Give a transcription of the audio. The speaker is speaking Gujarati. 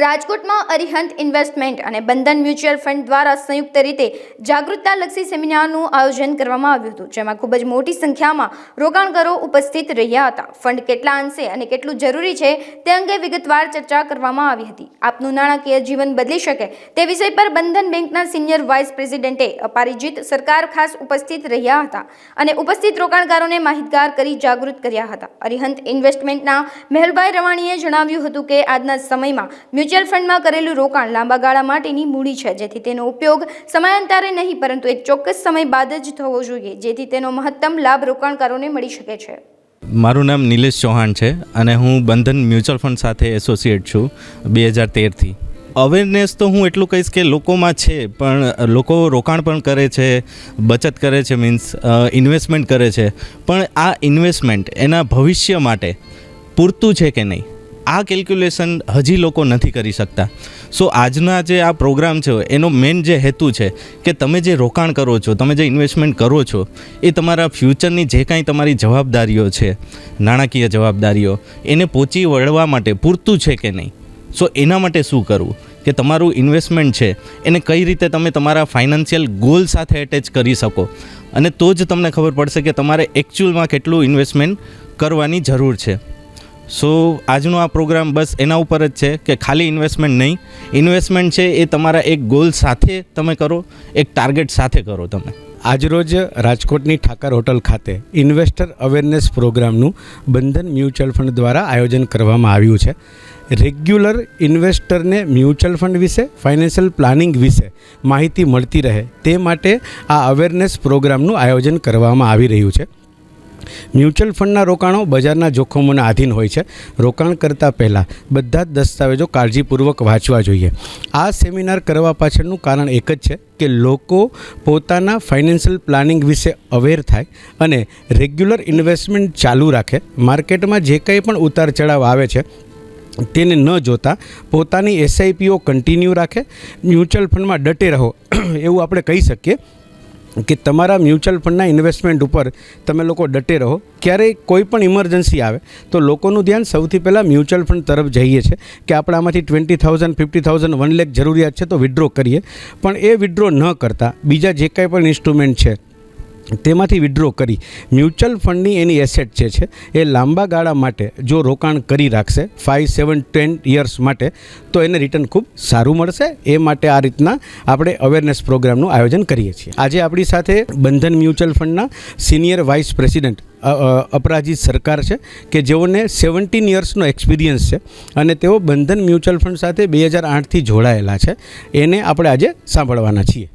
રાજકોટમાં અરિહંત ઇન્વેસ્ટમેન્ટ અને બંધન મ્યુચ્યુઅલ ફંડ દ્વારા સંયુક્ત રીતે જાગૃતતાલક્ષી સેમિનારનું આયોજન કરવામાં આવ્યું હતું, જેમાં ખૂબ જ મોટી સંખ્યામાં રોકાણકારો ઉપસ્થિત રહ્યા હતા. ફંડ કેટલા અંશે અને કેટલું જરૂરી છે તે અંગે વિગતવાર ચર્ચા કરવામાં આવી હતી. આપનું નાણાકીય જીવન બદલી શકે તે વિષય પર બંધન બેંકના સિનિયર વાઇસ પ્રેસિડેન્ટે અપારિજિત સરકાર ખાસ ઉપસ્થિત રહ્યા હતા અને ઉપસ્થિત રોકાણકારોને માહિતગાર કરી જાગૃત કર્યા હતા. અરિહંત ઇન્વેસ્ટમેન્ટના મેહુલભાઈ રવાણીએ જણાવ્યું હતું કે આજના સમયમાં મ્યુચ્યુઅલ ફંડમાં કરેલું રોકાણ લાંબા ગાળા માટેની મૂડી છે. જેથી તેનો ઉપયોગ સમયાંતરે નહીં, પરંતુ એક ચોક્કસ સમય બાદ જ થવો જોઈએ, જેથી તેનો મહત્તમ લાભ રોકાણકારોને મળી શકે છે. મારું નામ નિલેશ ચૌહાણ છે અને હું બંધન મ્યુચ્યુઅલ ફંડ સાથે એસોસિએટ છું બે હજાર તેરથી. અવેરનેસ તો હું એટલું કહીશ કે લોકોમાં છે, પણ લોકો રોકાણ પણ કરે છે, બચત કરે છે મીન્સ ઇન્વેસ્ટમેન્ટ કરે છે. પણ આ ઇન્વેસ્ટમેન્ટ એના ભવિષ્ય માટે પૂરતું છે કે નહીં? આ કેલ્ક્યુલેશન હજી લોકો નથી કરી શકતા. સો આજના જે આ પ્રોગ્રામ છે, એનો મેઇન જે હેતુ છે કે તમે જે રોકાણ કરો છો, તમે જે ઇન્વેસ્ટમેન્ટ કરો છો, એ તમારા ફ્યુચરની જે કાંઈ તમારી જવાબદારીઓ છે, નાણાકીય જવાબદારીઓ, એને પહોંચી વળવા માટે પૂરતું છે કે નહીં? સો એના માટે શું કરવું? કે તમારું ઇન્વેસ્ટમેન્ટ છે, એને કઈ રીતે તમે તમારા ફાઇનાન્શિયલ ગોલ સાથે એટેચ કરી શકો? અને તો જ તમને ખબર પડશે કે તમારે એકચ્યુઅલમાં કેટલું ઇન્વેસ્ટમેન્ટ કરવાની જરૂર છે. સો આજનો આ પ્રોગ્રામ બસ એના ઉપર જ છે કે ખાલી ઇન્વેસ્ટમેન્ટ નહીં. ઇન્વેસ્ટમેન્ટ છે એ તમારા એક ગોલ સાથે તમે કરો, એક ટાર્ગેટ સાથે કરો તમે. આજરોજ રાજકોટની ઠાકર હોટલ ખાતે ઇન્વેસ્ટર અવેરનેસ પ્રોગ્રામનું બંધન મ્યુચ્યુઅલ ફંડ દ્વારા આયોજન કરવામાં આવ્યું છે. રેગ્યુલર ઇન્વેસ્ટરને મ્યુચ્યુઅલ ફંડ વિશે ફાઇનાન્શિયલ પ્લાનિંગ વિશે માહિતી મળતી રહે તે માટે આ અવેરનેસ પ્રોગ્રામનું આયોજન કરવામાં આવી રહ્યું છે. મ્યુચ્યુઅલ ફંડના રોકાણો બજારના જોખમોને આધીન હોય છે. રોકાણ કરતાં પહેલાં બધા જ દસ્તાવેજો કાળજીપૂર્વક વાંચવા જોઈએ. આ સેમિનાર કરવા પાછળનું કારણ એક જ છે કે લોકો પોતાના ફાઇનાન્શિયલ પ્લાનિંગ વિશે અવેર થાય અને રેગ્યુલર ઇન્વેસ્ટમેન્ટ ચાલુ રાખે. માર્કેટમાં જે કંઈ પણ ઉતાર ચઢાવ આવે છે, તેને ન જોતા પોતાની એસઆઈપીઓ કન્ટિન્યુ રાખે. મ્યુચ્યુઅલ ફંડમાં ડટે રહો. એવું આપણે કહી શકીએ. કે તમારા મ્યુચ્યુઅલ ફંડના ઇન્વેસ્ટમેન્ટ ઉપર તમે લોકો ડટે રહો, ક્યારેય કોઈ પણ ઇમરજન્સી આવે, તો લોકોનું ધ્યાન સૌથી પહેલાં મ્યુચ્યુઅલ ફંડ તરફ જઈએ છે કે આપણે આમાંથી twenty thousand, fifty thousand, one lakh જરૂરિયાત છે તો વિડ્રો કરીએ. પણ એ વિડ્રો ન કરતાં બીજા જે કાંઈ પણ ઇન્સ્ટ્રુમેન્ટ છે તેમાંથી વિડ્રો કરી. મ્યુચ્યુઅલ ફંડની એની એસેટ જે છે, એ લાંબા ગાળા માટે જો રોકાણ કરી રાખશે ફાઇવ સેવન ટેન યર્સ માટે, તો એને રિટર્ન ખૂબ સારું મળશે. એ માટે આ રીતના આપણે અવેરનેસ પ્રોગ્રામનું આયોજન કરીએ છીએ. આજે આપણી સાથે Bandhan mutual ફંડના senior vice president Aparajit Sarkar છે, કે જેઓને સેવન્ટીન યર્સનો એક્સપિરિયન્સ છે, અને તેઓ બંધન મ્યુચ્યુઅલ ફંડ સાથે બે હજાર આઠથી જોડાયેલા છે. એને આપણે આજે સાંભળવાના છીએ.